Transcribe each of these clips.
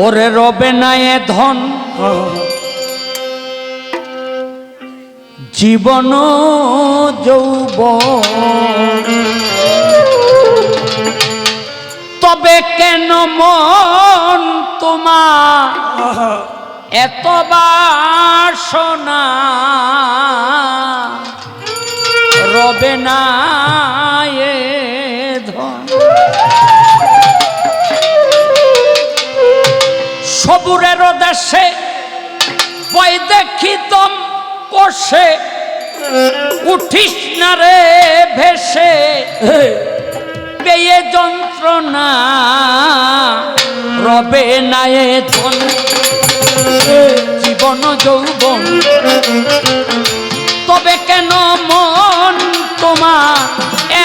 ওরে রবে না এ ধন। জীবন যৌব তবে কেন মন তোমার? এত বাসনা। রবে না এ ধন। সবুরের দেশে বই দেখিতম কষে, উঠিস না রে ভেসে, পেয়ে যন্ত্রণা রবে না এ ধন। জীবন যৌবন, তবে কেন মন তোমার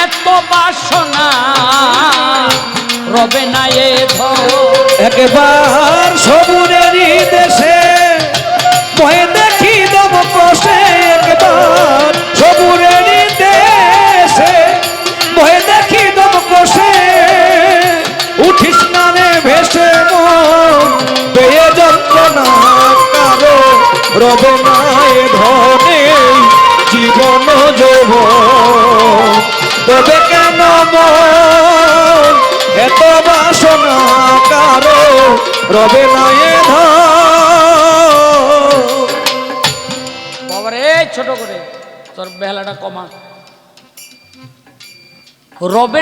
এত বাসনা? রবে না এ একবার সবুরেরই দেশে ভয় দেখি দম কষে একবার সবুরেরই দেশে ভয় দেখি দম কষে উঠিস না রে ভেসে পেয়ে যন্ত্রণা কারও। রবে না এ ধনে জীবন যৌব তবে কেন মন এত বাসনা কারও রবে না বাবারে ছোট করে, তোর কমা। রবে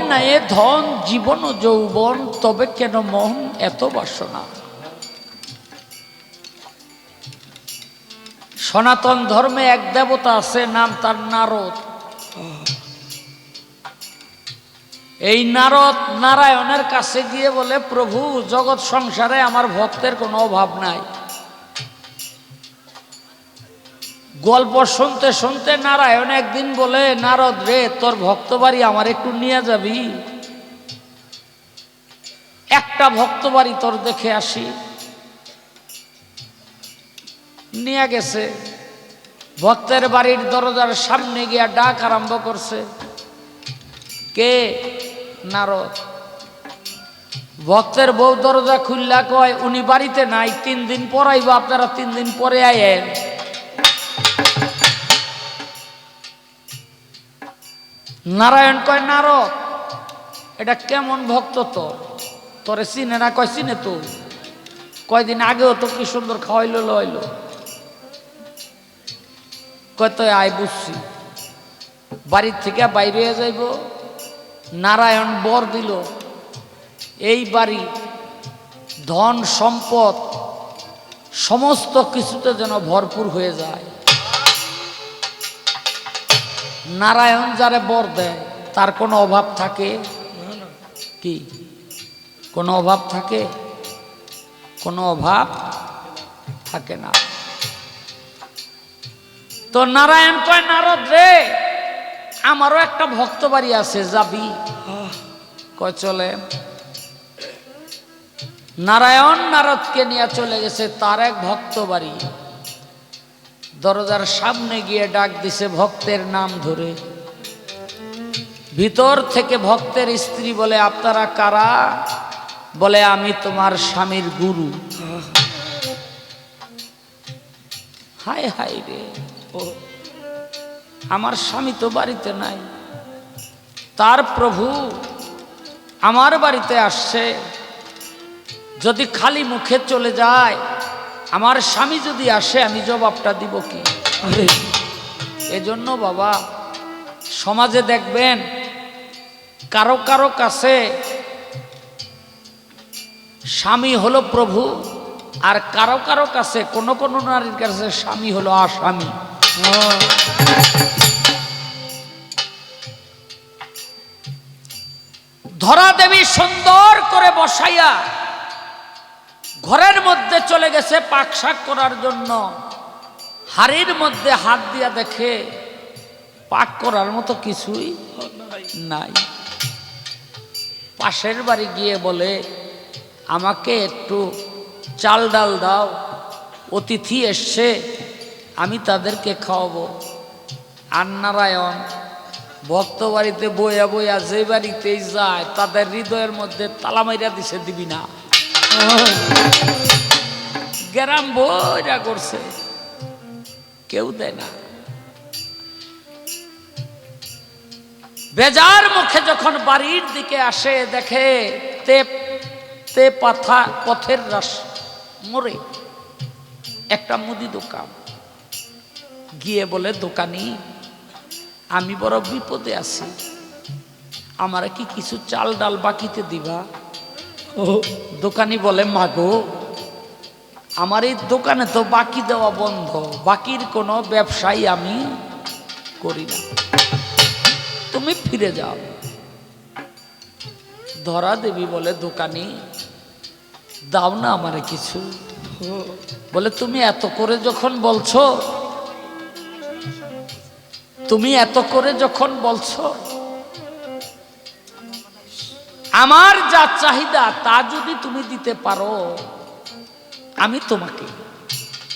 ধন, জীবন ও যৌবন, তবে কেন মন এত বাসনা? সনাতন ধর্মে এক দেবতা আছে, নাম তার নারদ। এই নারদ নারায়ণের কাছে গিয়ে বলে, প্রভু, জগৎ সংসারে আমার ভক্তের কোনো অভাব নাই। গল্প শুনতে শুনতে নারায়ণ একদিন বলে, নারদ রে, তোর ভক্ত বাড়ি আমার একটু নিয়ে যাবি? একটা ভক্ত বাড়ি তোর দেখে আসি। নিয়ে গেছে। ভক্তের বাড়ির দরজার সামনে গিয়া ডাক আরম্ভ করছে। কে? নারদ। ভক্তের বউ দরজা খুললা কয়, উনি বাড়িতে নাই, তিন দিন পরাইব আপনারা তিন দিন পরে আয়েন। নারায়ণ কয়, নারদ, এটা কেমন ভক্ত তো তোরে চিনে না কয়, চিনে তো। কয়দিন আগেও তো কি সুন্দর খাওয়াইলো, লইলো। কয় তো আয় বুঝছি। বাড়ির থেকে বাইরে যাইব নারায়ণ বর দিল, এই বাড়ি, ধন, সম্পদ, সমস্ত কিছুতে যেন ভরপুর হয়ে যায়। নারায়ণ যারে বর দেয়, তার কোনো অভাব থাকে? কি? কোনো অভাব থাকে? কোনো অভাব থাকে না। তো নারায়ণ কয়, নারদ রে আমারও একটা ভক্ত বাড়ি আছে যাবি? কয় চলে। নারায়ণ নারদকে নিয়ে চলে গেছে তার এক ভক্ত বাড়ি। দরজার সামনে গিয়ে ডাক দিছে ভক্তের নাম ধরে। ভিতর থেকে ভক্তের স্ত্রী বলে আপনারা কারা? বলে আমি তোমার স্বামীর গুরু। হায় হায় রে। ও। আমার স্বামী তো বাড়িতে নাই। তার প্রভু আমার বাড়িতে আসছে। যদি খালি মুখে চলে যায় আমার স্বামী যদি আসে আমি জবাবটা দিব কি? এজন্য বাবা সমাজে দেখবেন কারও কারও কাছে স্বামী হলো প্রভু আর কারও কারও কাছে কোনো কোনো নারীর কাছে স্বামী হলো আসামি ধরা দেবী সুন্দর করে বসাইয়া ঘরের মধ্যে চলে গেছে পাক শাক করার জন্য। হাড়ির মধ্যে হাত দিয়া দেখে পাক করার মতো কিছুই নাই। পাশের বাড়ি গিয়ে বলে, আমাকে একটু চাল ডাল দাও, অতিথি এসছে। আমি তাদেরকে খাওয়াবো। আর নারায়ণ, ভক্ত বাড়িতে বইয়া বইয়া যে বাড়িতেই যায়, তাদের হৃদয়ের মধ্যে তালা মাইরা দিছে, দিবি না। গ্রাম বইরা করছে। কেউ দেয় না। বেজার মুখে যখন বাড়ির দিকে আসে, দেখে তে তে পাথা পথের রাস, মরে। একটা মুদি দোকান। গিয়ে বলে, দোকানি, আমি বড় বিপদে আছি। আমার কি কিছু চাল ডাল বাকিতে দিবা? ও, দোকানি বলে, মাগো, আমার এই দোকানে তো বাকি দেওয়া বন্ধ। বাকির কোনো ব্যবসাই আমি করি না। তুমি ফিরে যাও। ধরা দেবী বলে, দোকানি, দাও না আমারে কিছু। বলে, তুমি এত করে যখন বলছো তুমি এত করে যখন বলছো, আমার যা চাহিদা তা যদি তুমি দিতে পারো, আমি তোমাকে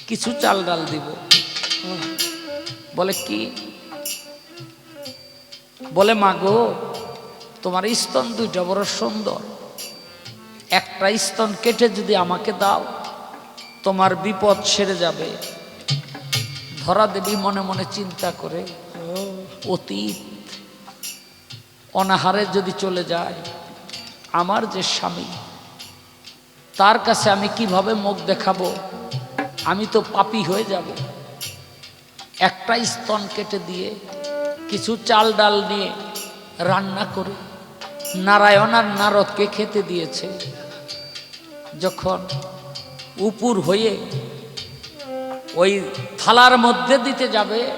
কিছু চাল ডাল দিব। বলে কি? বলে মাগো তোমার স্তন দুইটা বড় সুন্দর। একটা স্তন কেটে যদি আমাকে দাও, তোমার বিপদ সেরে যাবে। ধরা দেবী মনে মনে চিন্তা করে অতীত অনাহারে যদি চলে যায়, আমার যে স্বামী, তার কাছে আমি কীভাবে মুখ দেখাবো? আমি তো পাপি হয়ে যাব। একটা স্তন কেটে দিয়ে কিছু চাল ডাল নিয়ে রান্না করে নারায়ণ আর নারদকে খেতে দিয়েছে। যখন উপুর হয়ে ওই থালার মধ্যে দিতে যাবে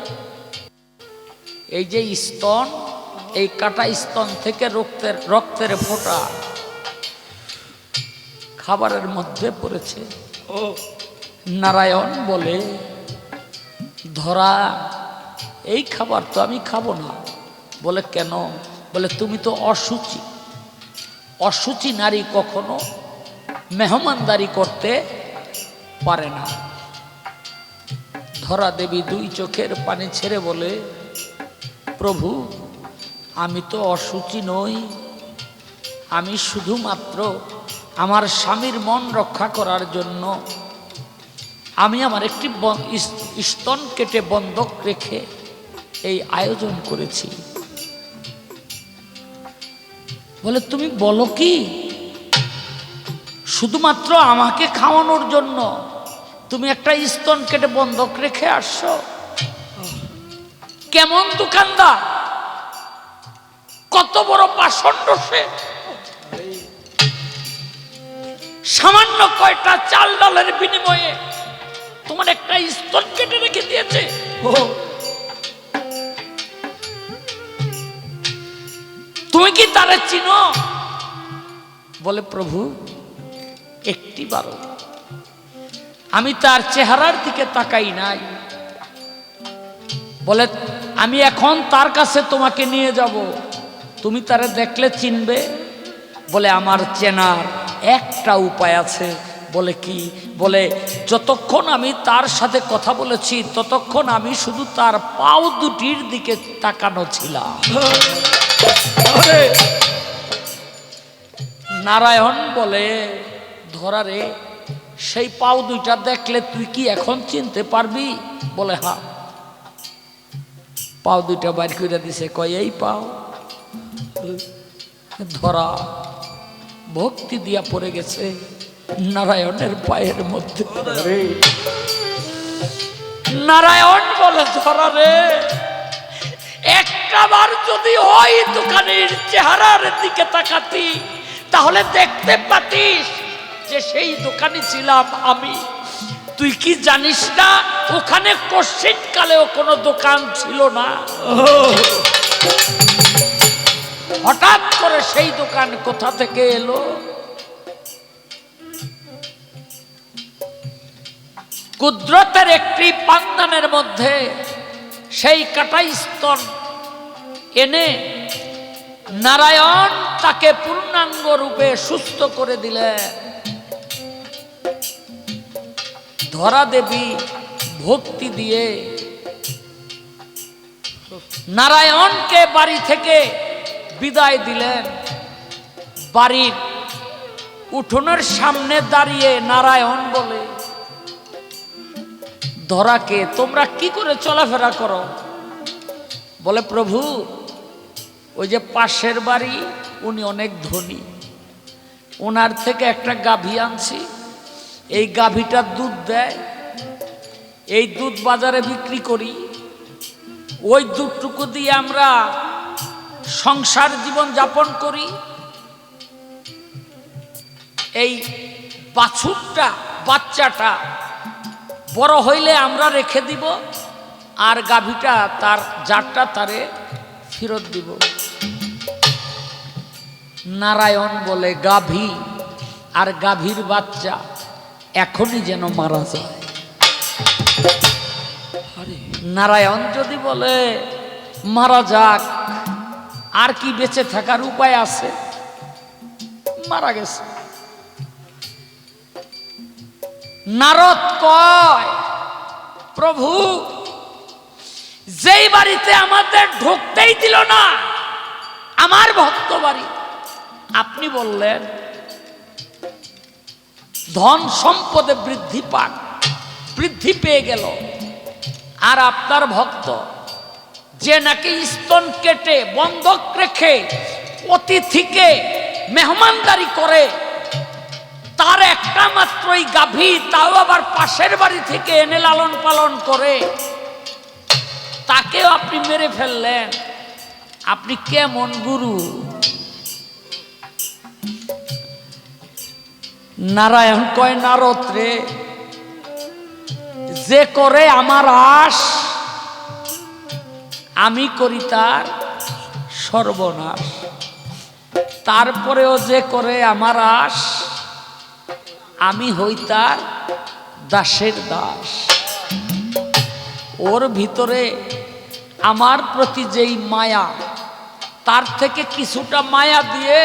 এই যে স্তন এই কাটা স্তন থেকে রক্তের রক্তের ফোঁটা খাবারের মধ্যে পড়েছে। ও। নারায়ণ বলে ধরা এই খাবার তো আমি খাব না। বলে কেন? বলে তুমি তো অসুচি অসুচি নারী কখনো মেহমানদারি করতে পারে না। ধরা দেবী দুই চোখের পানি ছেড়ে বলে প্রভু, আমি তো অসুচি নই। আমি শুধুমাত্র আমার স্বামীর মন রক্ষা করার জন্য আমি আমার একটি স্তন কেটে বন্ধক রেখে এই আয়োজন করেছি। বলে, তুমি বলো কি? শুধুমাত্র আমাকে খাওয়ানোর জন্য তুমি একটা স্তন কেটে বন্ধক রেখে আসছো? কেমন দোকানদার? কত বড় পাষণ্ড সে। সামান্য কয়টা চাল ডালের বিনিময়ে তোমার একটা স্তর কেটে রেখে দিয়েছে। তুমি কি তারা চিনো? বলে প্রভু একটি বারো। আমি তার চেহারার দিকে তাকাই নাই। বলে আমি এখন তার কাছে তোমাকে নিয়ে যাব। তুমি তারে দেখলে চিনবে। বলে, আমার চেনার একটা উপায় আছে। বলে কি? বলে, যতক্ষণ আমি তার সাথে কথা বলেছি, ততক্ষণ আমি শুধু তার পাও দুটির দিকে তাকানো ছিলাম। নারায়ণ বলে, ধরারে, সেই পাও দুইটা দেখলে তুই কি এখন চিনতে পারবি? বলে হা পাও দুইটা বাইর করে দিছে কয় এই পাও। ধরা ভক্তি দিয়া পড়ে গেছে নারায়ণের পায়ের মধ্যে। নারায়ণ বলে ধরা রে একটা বার যদি ওই দোকানের চেহারার দিকে তাকাতি তাহলে দেখতে পাতিস যে সেই দোকানে ছিলাম আমি। তুই কি জানিস না? ওখানে কোশ্চিন কালেও কোনো দোকান ছিল না? হঠাৎ করে সেই দোকান কোথা থেকে এলো? কুদরতের একটি পান্দানের মধ্যে সেই কাটাই স্তন এনে নারায়ণ তাকে পূর্ণাঙ্গ রূপে সুস্থ করে দিলেন। ধরা দেবী, ভক্তি দিয়ে। নারায়ণকে বাড়ি থেকে বিদায় দিলেন। বাড়ির উঠোনের সামনে দাঁড়িয়ে নারায়ণ বলে, ধরাকে, তোমরা কি করে চলাফেরা করো? বলে, প্রভু, ওই যে পাশের বাড়ি, উনি অনেক ধনী। ওনার থেকে একটা গাভী আনছি। এই গাভীটা দুধ দেয়, এই দুধ বাজারে বিক্রি করি। ওই দুধটুকু দিয়ে আমরা সংসার জীবন যাপন করি। এই বাছুরটা, বাচ্চাটা বড় হইলে আমরা রেখে দিব আর গাভীটা তার জারটা তারে ফেরত দিব। নারায়ণ বলে, গাভী আর গাভীর বাচ্চা। এখনই যেন মারা যায়। নারায়ণ যদি বলে, মারা যাক, আর কি বেঁচে থাকার উপায় আছে? মারা গেছে। নারদ কয়, প্রভু, যেই বাড়িতে আমাদের ঢুকতেই দিল না, আমার ভক্ত বাড়ি। আপনি বললেন ধন সম্পদে বৃদ্ধি পান বৃদ্ধি পেয়ে গেল। আর আপনার ভক্ত যে নাকি স্তন কেটে, বন্ধক রেখে, অতিথিকে মেহমানদারি করে, তার একটা মাত্রই গাভী তাও আবার পাশের বাড়ি থেকে এনে লালন পালন করে, তাকেও আপনি মেরে ফেললেন। আপনি কেমন গুরু? নারায়ণ কয়, নারদ রে, যে করে আমার আশ, আমি করি তার সর্বনাশ। তারপরেও যে করে আমার আশ, আমি হই তার দাসের দাস। ওর ভিতরে আমার প্রতি যেই মায়া, তার থেকে কিছুটা মায়া দিয়ে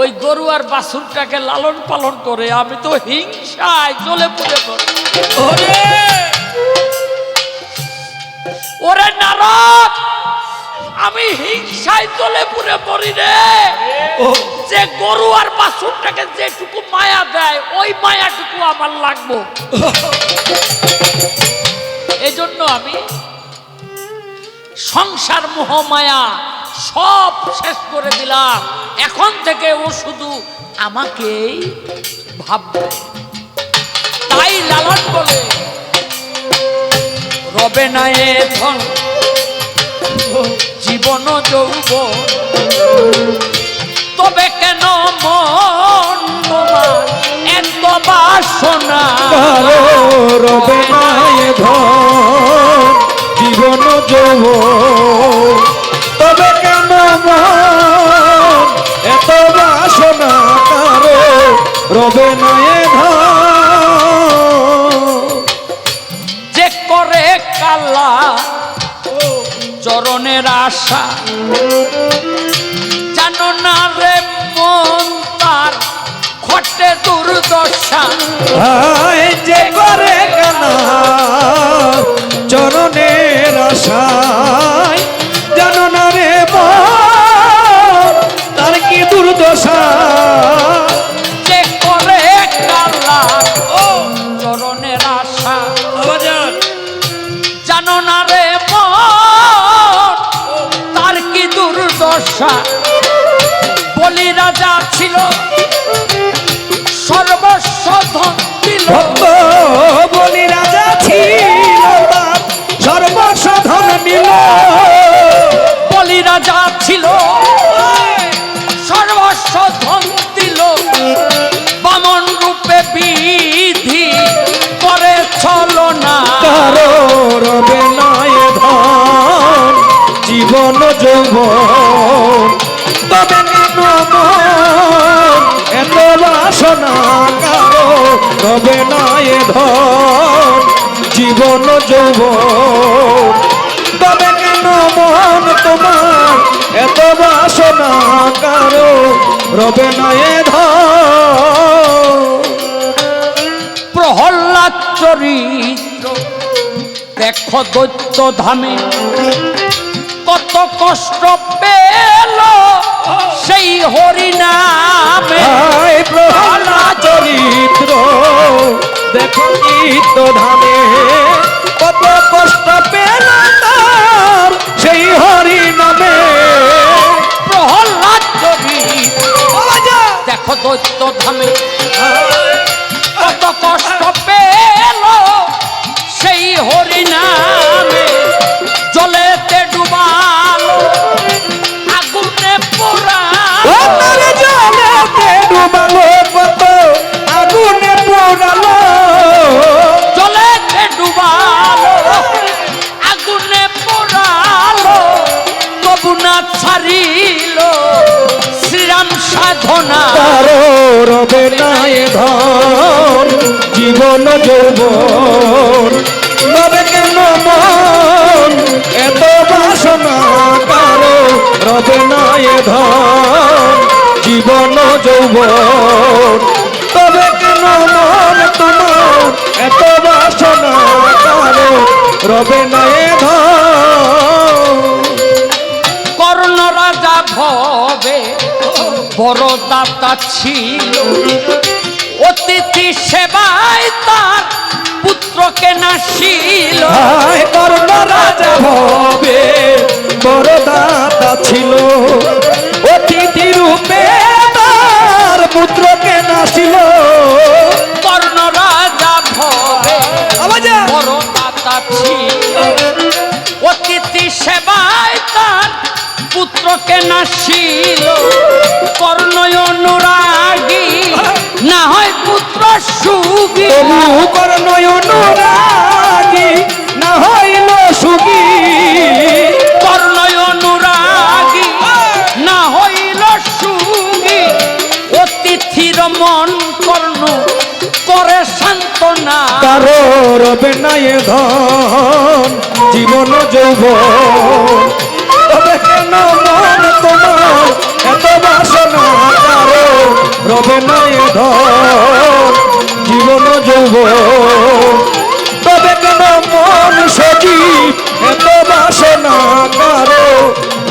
ওই গরু আর বাছুরটাকে লালন পালন করে আমি তো হিংসায় জ্বলে পুড়ে পড়ি। ওরে! ওরে নারদ! আমি হিংসায় জ্বলে পুড়ে পড়ি রে। যে গরু আর বাছুরটাকে যেটুকু মায়া দেয় ওই মায়াটুকু আমার লাগবো। এই জন্য আমি সংসার মোহ মায়া সব শেষ করে দিলাম। এখন থেকে ও শুধু আমাকেই ভাববে। তাই লালন বলে রবে না ধন, জীবন যৌবন। তবে কেন মন এত বাসনা? রবে নাই ধন, জীবন যৌব তবে কেন এত বাসনা কারও? রবে ধন যে করে কালা চরণের আশা জানো না রে মন তার খটে দুর্দশা। যে দুর্দশা বলি রাজা ছিল সর্বস্ব ধন ভক্ত বলি রাজা ছিল তার সর্বসাধন নিল বলি রাজা ছিল সর্বস্ব ধন দিল। বামন রূপে বিধি করে চলো না। কারও রবে নয় ধন জীবন যৌবন বাসনা কারও রবে নয় ধন, জীবন যৌবন। তবে কেন মন তোমার এত বাসনা কারও, রবে নয় ধন। প্রহ্লাদ চরিত্র, দেখো দৈত্য ধামে, কত কষ্ট পেল দেখো নিত্য ধামে কত কষ্ট পেল তার সেই হরি নামে প্রহ্লাদ কবি দেখো দৈত্য ধামে কত কষ্ট পেল সেই হরিনামে। জলেতে সাধনা রবে নাই ধন জীবন যৌবন। রবে কেন মন এত বাসনা কারও রবে নাই ধন জীবন যৌবন। তবে কেন মন তোমার এত বাসনা কারও রবে নাই বড় দাতা ছিল। অতিথি সেবায় তার পুত্রকে নাসিল কর্ণ রাজা হবে বড় দাতা ছিল। অতিথি রূপে তার পুত্রকে নাছিল কর্ণ রাজা আবাজা বড় দাতা ছিল। অতিথি তার পুত্রকে নাসিল কর্ণ অনুরাগী না হয় পুত্র সুগী কর্ণ অনুরাগী না হইল সুখী কর্ণ অনুরাগী না হইল সুগী অতিথির মন কর্ণ করে সান্ত্বনা। কারও রবে নাই ধন জীবন যৌবন। কেন মন তোমার এত বাসনা কারও রবে ধন জীবন যৌবন তবে কেন মন সজি এত বাসনা কারও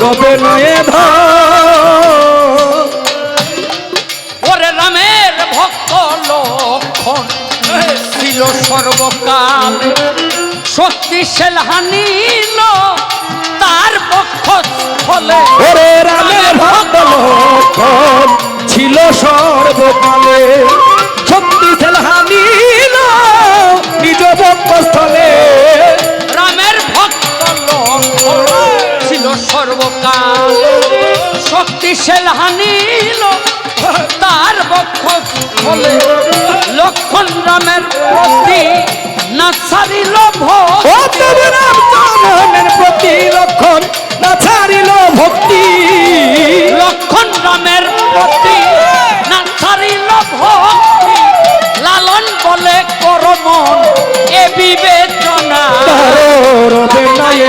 রবে নাই ধন ওরে রামের ভক্ত লক্ষণ ছিল সর্বকাল। শক্তিশাল হানিল তার পক্ষ ফলে ওরে রামের ভক্ত ছিল সর্বকালে। শক্তিশাল হানিল নিজ বক্ষস্থলে রামের ভক্ত ছিল সর্বকাল। শক্তিশাল হানিল তার বক্ষ ফলে লক্ষণ রামের প্রতি না ছাড়িল ভক্তি রাম চরণের প্রতি লক্ষণ না ছাড়িল ভক্তি। লক্ষণ রামের প্রতি না ছাড়িল ভক্তি। লালন বলে করমন এ বিবেচনা। তারো রবে নাই